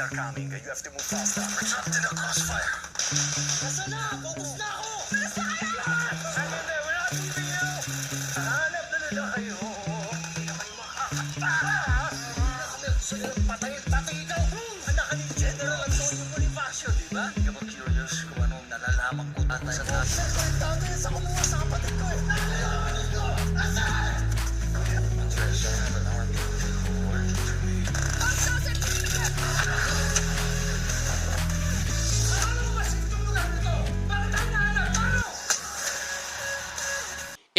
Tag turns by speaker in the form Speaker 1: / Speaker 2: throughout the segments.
Speaker 1: are coming. You have to move faster. We're trapped in a crossfire. Nasa na? Focus na ako! Bilis na kayo! Leaving you. Hanap na nila kayo. Hindi na kayo makakatakas. Hindi na kami gusto nyo patayin. Tatay ikaw. Anak ni General Antonio Bonifacio, di ba? Hindi ka ba curious kung anong ko tatay sa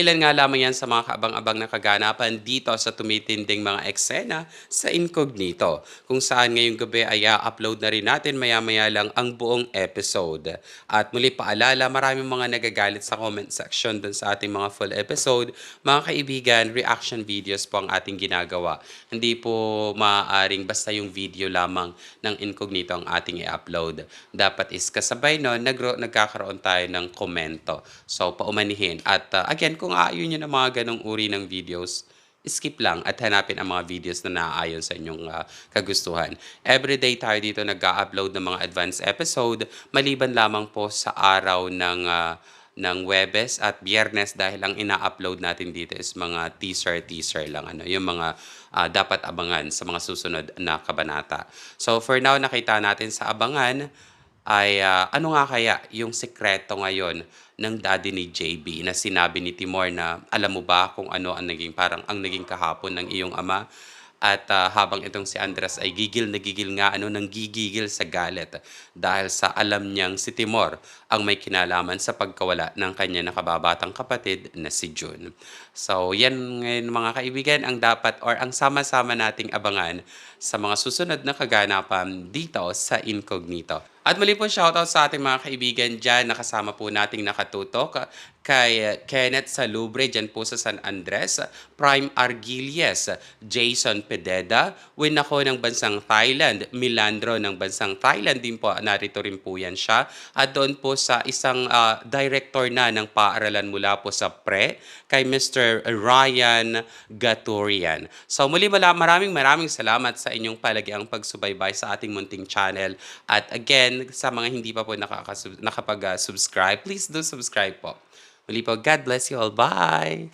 Speaker 2: Ilan nga lamang yan sa mga kaabang-abang na kaganapan dito sa tumitinding mga eksena sa Incognito, kung saan ngayong gabi ay upload na rin natin maya-maya lang ang buong episode. At muli paalala, maraming mga nagagalit sa comment section dun sa ating mga full episode. Mga kaibigan, reaction videos po ang ating ginagawa. Hindi po maaaring basta yung video lamang ng Incognito ang ating i-upload. Dapat is kasabay no, nagro- nagkakaroon tayo ng komento. So, paumanihin. At uh, again, kung aayon nyo ng mga ganong uri ng videos, skip lang at hanapin ang mga videos na naaayon sa inyong uh, kagustuhan. Everyday tayo dito nag-upload ng mga advanced episode, maliban lamang po sa araw ng uh, ng Webes at Biyernes dahil ang ina-upload natin dito is mga teaser-teaser lang. Ano, yung mga uh, dapat abangan sa mga susunod na kabanata. So for now, nakita natin sa abangan ay ah, ano nga kaya yung sekreto ngayon ng daddy ni JB na sinabi ni Timor na alam mo ba kung ano ang naging parang ang naging kahapon ng iyong ama at ah, habang itong si Andres ay gigil na gigil nga ano nang gigigil sa galit dahil sa alam niyang si Timor ang may kinalaman sa pagkawala ng kanya nakababatang kapatid na si June. So yan ngayon mga kaibigan ang dapat or ang sama-sama nating abangan sa mga susunod na kaganapan dito sa Incognito. At muli po shoutout sa ating mga kaibigan dyan. Nakasama po nating nakatutok kay Kenneth Salubre dyan po sa San Andres, Prime Argilies, Jason Pededa, win ako ng bansang Thailand, Milandro ng bansang Thailand din po, narito rin po yan siya. At doon po sa isang uh, director na ng paaralan mula po sa PRE, kay Mr. Ryan Gaturian. So muli maraming maraming salamat sa inyong palagiang pagsubaybay sa ating munting channel. At again, sa mga hindi pa po nakakasub- nakapag-subscribe, please do subscribe po. Muli po, God bless you all. Bye!